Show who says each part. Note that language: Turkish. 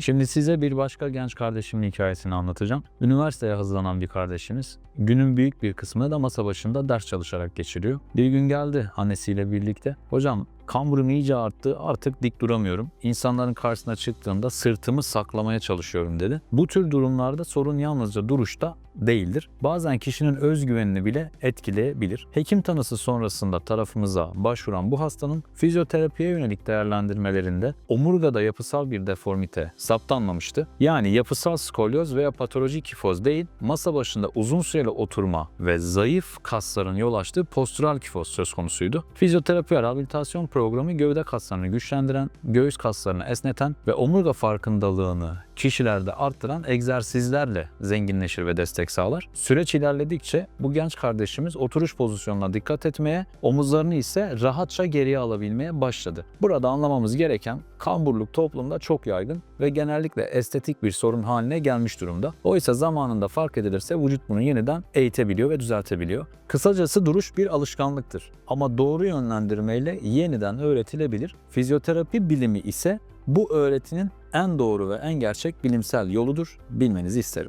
Speaker 1: Şimdi size bir başka genç kardeşimin hikayesini anlatacağım. Üniversiteye hazırlanan bir kardeşimiz günün büyük bir kısmını da masa başında ders çalışarak geçiriyor. Bir gün geldi annesiyle birlikte. Hocam kamburum iyice arttı artık dik duramıyorum. İnsanların karşısına çıktığımda sırtımı saklamaya çalışıyorum dedi. Bu tür durumlarda sorun yalnızca duruşta değildir. Bazen kişinin özgüvenini bile etkileyebilir. Hekim tanısı sonrasında tarafımıza başvuran bu hastanın fizyoterapiye yönelik değerlendirmelerinde omurgada yapısal bir deformite saptanmamıştı. Yani yapısal skolyoz veya patolojik kifoz değil, masa başında uzun süreli oturma ve zayıf kasların yol açtığı postural kifoz söz konusuydu. Fizyoterapi rehabilitasyon programı gövde kaslarını güçlendiren, göğüs kaslarını esneten ve omurga farkındalığını kişilerde arttıran egzersizlerle zenginleşir ve destek sağlar. Süreç ilerledikçe bu genç kardeşimiz oturuş pozisyonuna dikkat etmeye, omuzlarını ise rahatça geriye alabilmeye başladı. Burada anlamamız gereken kamburluk toplumda çok yaygın ve genellikle estetik bir sorun haline gelmiş durumda. Oysa zamanında fark edilirse vücut bunu yeniden eğitebiliyor ve düzeltebiliyor. Kısacası duruş bir alışkanlıktır ama doğru yönlendirmeyle yeniden öğretilebilir. Fizyoterapi bilimi ise bu öğretinin en doğru ve en gerçek bilimsel yoludur. Bilmenizi isterim.